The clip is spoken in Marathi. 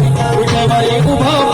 विठ्ठल विठ्ठल उभा